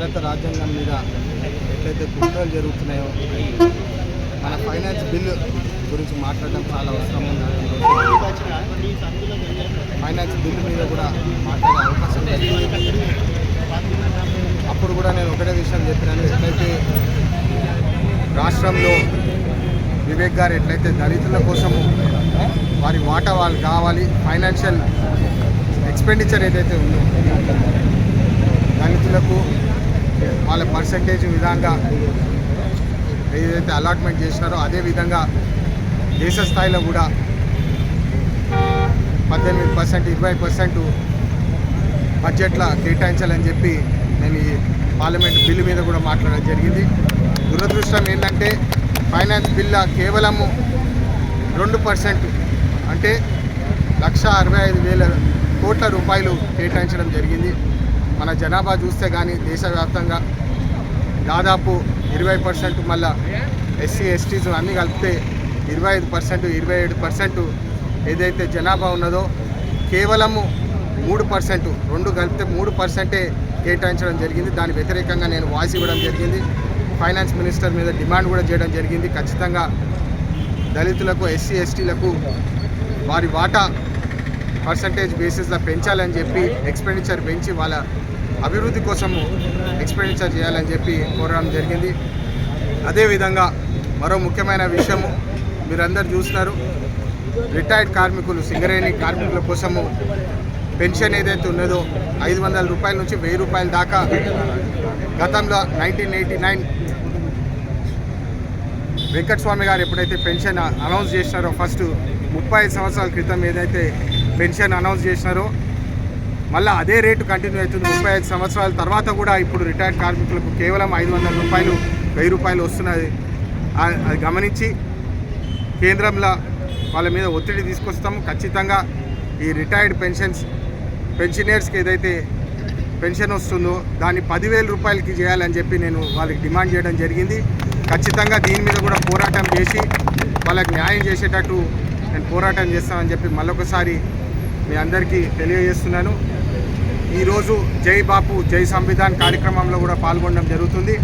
భారత రాజ్యాంగం మీద ఎట్లయితే కుట్రలు జరుగుతున్నాయో మన ఫైనాన్స్ బిల్ గురించి మాట్లాడడం చాలా అవసరం ఉంది. ఫైనాన్స్ బిల్లు మీద కూడా మాట్లాడే అవకాశం అప్పుడు కూడా నేను ఒకటే విషయం చెప్పినాను. ఎట్లయితే రాష్ట్రంలో వివేక్ గారు ఎట్లయితే దళితుల కోసము వారి వాటా వాళ్ళు కావాలి ఫైనాన్షియల్ ఎక్స్పెండిచర్ ఏదైతే ఉందో దళితులకు వాళ్ళ పర్సంటేజ్ విధంగా ఏదైతే అలాట్మెంట్ చేసినారో అదే విధంగా దేశ స్థాయిలో కూడా పద్దెనిమిది పర్సెంట్ ఇరవై పర్సెంట్ బడ్జెట్లో కేటాయించాలని చెప్పి నేను ఈ పార్లమెంట్ బిల్లు మీద కూడా మాట్లాడడం జరిగింది. దురదృష్టం ఏంటంటే ఫైనాన్స్ బిల్ల కేవలము రెండు పర్సెంట్ అంటే లక్ష అరవై ఐదు వేల కోట్ల రూపాయలు కేటాయించడం జరిగింది. మన జనాభా చూస్తే కానీ దేశవ్యాప్తంగా దాదాపు ఇరవై పర్సెంట్ మళ్ళా ఎస్సీ ఎస్టీస్ అన్నీ కలిపితే ఇరవై ఐదు పర్సెంట్ ఇరవై ఏడు పర్సెంట్ ఏదైతే జనాభా ఉన్నదో కేవలము మూడు పర్సెంట్ రెండు కలిపితే మూడు పర్సెంటే కేటాయించడం జరిగింది. దాని వ్యతిరేకంగా నేను వాయిస్ ఇవ్వడం జరిగింది. ఫైనాన్స్ మినిస్టర్ మీద డిమాండ్ కూడా చేయడం జరిగింది. ఖచ్చితంగా దళితులకు ఎస్సీ ఎస్టీలకు వారి వాటా పర్సంటేజ్ బేసిస్లో పెంచాలని చెప్పి ఎక్స్పెండిచర్ పెంచి వాళ్ళ అభివృద్ధి కోసము ఎక్స్పెండిచర్ చేయాలని చెప్పి కోరడం జరిగింది. అదేవిధంగా మరో ముఖ్యమైన విషయము మీరందరూ చూస్తున్నారు రిటైర్డ్ కార్మికులు సింగరేణి కార్మికుల కోసము పెన్షన్ ఏదైతే ఉన్నదో ఐదు వందల రూపాయల నుంచి వెయ్యి రూపాయల దాకా గతంలో నైన్టీన్ ఎయిటీ నైన్ వెంకటస్వామి గారు ఎప్పుడైతే పెన్షన్ అనౌన్స్ చేసినారో ఫస్ట్ ముప్పై ఐదు సంవత్సరాల క్రితం ఏదైతే పెన్షన్ అనౌన్స్ చేసినారో మళ్ళీ అదే రేటు కంటిన్యూ అవుతుంది. ముప్పై ఐదు సంవత్సరాల తర్వాత కూడా ఇప్పుడు రిటైర్డ్ కార్మికులకు కేవలం ఐదు వందల రూపాయలు వెయ్యి రూపాయలు వస్తున్నది. అది గమనించి కేంద్రంలో వాళ్ళ మీద ఒత్తిడి తీసుకొస్తాము. ఖచ్చితంగా ఈ రిటైర్డ్ పెన్షన్స్ పెన్షనర్స్కి ఏదైతే పెన్షన్ వస్తుందో దాన్ని పదివేల రూపాయలకి చేయాలని చెప్పి నేను వాళ్ళకి డిమాండ్ చేయడం జరిగింది. ఖచ్చితంగా దీని మీద కూడా పోరాటం చేసి వాళ్ళకి న్యాయం చేసేటట్టు నేను పోరాటం చేస్తానని చెప్పి మళ్ళొకసారి మీ అందరికీ తెలియజేస్తున్నాను. ఈరోజు జై బాపు జై సంవిధాన్ కార్యక్రమంలో కూడా పాల్గొనడం జరుగుతుంది.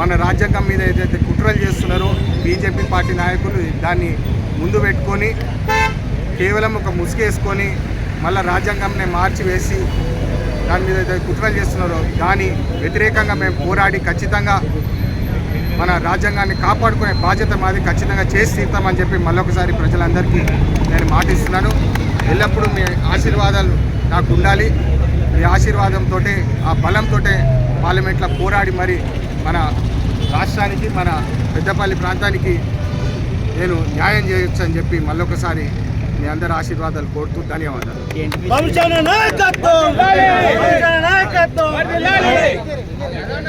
మన రాజ్యాంగం మీద ఏదైతే కుట్రలు చేస్తున్నారో బీజేపీ పార్టీ నాయకులు దాన్ని ముందు పెట్టుకొని కేవలం ఒక ముసుగేసుకొని మళ్ళీ రాజ్యాంగంని మార్చివేసి దాని మీద ఏదైతే కుట్రలు చేస్తున్నారో దాని వ్యతిరేకంగా మేము పోరాడి ఖచ్చితంగా మన రాజ్యాంగాన్ని కాపాడుకునే బాధ్యత మాది ఖచ్చితంగా చేసి తీరుతామని చెప్పి మళ్ళొకసారి ప్రజలందరికీ నేను మాటిస్తున్నాను. ఎల్లప్పుడూ మీ ఆశీర్వాదాలు నాకు ఉండాలి మీ ఆశీర్వాదంతో ఆ బలంతో పార్లమెంట్లో పోరాడి మరి మన రాష్ట్రానికి మన పెద్దపల్లి ప్రాంతానికి నేను న్యాయం చేయొచ్చు అని చెప్పి మళ్ళొకసారి మీ అందరి ఆశీర్వాదాలు కోరుతూ ధన్యవాదాలు.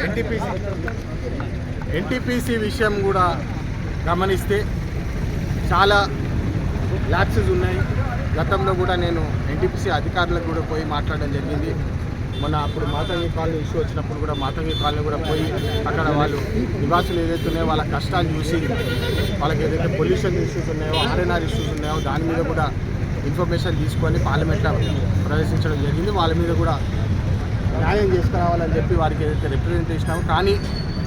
ఎన్టీపీసీ ఎన్టీపీసీ విషయం కూడా గమనిస్తే చాలా ల్యాప్సెస్ ఉన్నాయి. గతంలో కూడా నేను ఎన్టీపీసీ అధికారులకు కూడా పోయి మాట్లాడడం జరిగింది. మొన్న అప్పుడు మాతంగి కాలనీ ఇష్యూ వచ్చినప్పుడు కూడా మాతంగి కాలనీ కూడా పోయి అక్కడ వాళ్ళు నివాసులు ఏదైతే ఉన్నాయో వాళ్ళ కష్టాలు చూసి వాళ్ళకి ఏదైతే పొల్యూషన్ ఇష్యూస్ ఉన్నాయో ఆర్ఎన్ఆర్ ఇష్యూస్ ఉన్నాయో దాని మీద కూడా ఇన్ఫర్మేషన్ తీసుకొని పార్లమెంట్లో ప్రవేశించడం జరిగింది. వాళ్ళ మీద కూడా న్యాయం చేసుకురావాలని చెప్పి వారికి ఏదైతే రిప్రజెంట్ ఇచ్చినామో కానీ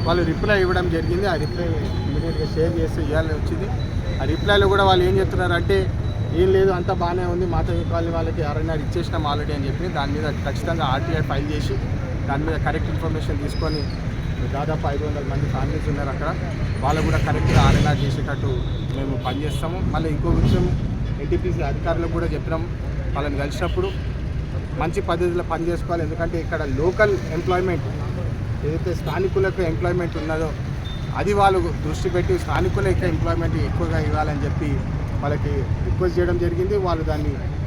వాళ్ళు రిప్లై ఇవ్వడం జరిగింది. ఆ రిప్లై ఇమీడియట్గా షేర్ చేస్తే ఇవ్వాలని వచ్చింది. ఆ రిప్లైలో కూడా వాళ్ళు ఏం చెప్తున్నారంటే ఏం లేదు అంతా బాగానే ఉంది. మాతో కాలనీ వాళ్ళకి ఎవరైనా ఇచ్చేసినాం ఆల్రెడీ అని చెప్పి దాని మీద ఖచ్చితంగా ఆర్టీఐ ఫైల్ చేసి దాని మీద కరెక్ట్ ఇన్ఫర్మేషన్ తీసుకొని దాదాపు ఐదు వందల మంది ఫ్యామిలీస్ ఉన్నారు అక్కడ. వాళ్ళు కూడా కరెక్ట్గా ఆర్ఎన్ఆర్ చేసేటట్టు మేము పనిచేస్తాము. మళ్ళీ ఇంకో విషయం ఎన్టీపీసీ అధికారులకు కూడా చెప్పినాం. వాళ్ళని కలిసినప్పుడు మంచి పద్ధతిలో పనిచేసుకోవాలి ఎందుకంటే ఇక్కడ లోకల్ ఎంప్లాయ్మెంట్ ఏదైతే స్థానికులకు ఎంప్లాయ్మెంట్ ఉన్నదో అది వాళ్ళు దృష్టి పెట్టి స్థానికులకి ఎంప్లాయ్మెంట్ ఎక్కువగా ఇవ్వాలని చెప్పి వాళ్ళకి రిక్వెస్ట్ చేయడం జరిగింది వాళ్ళు దాన్ని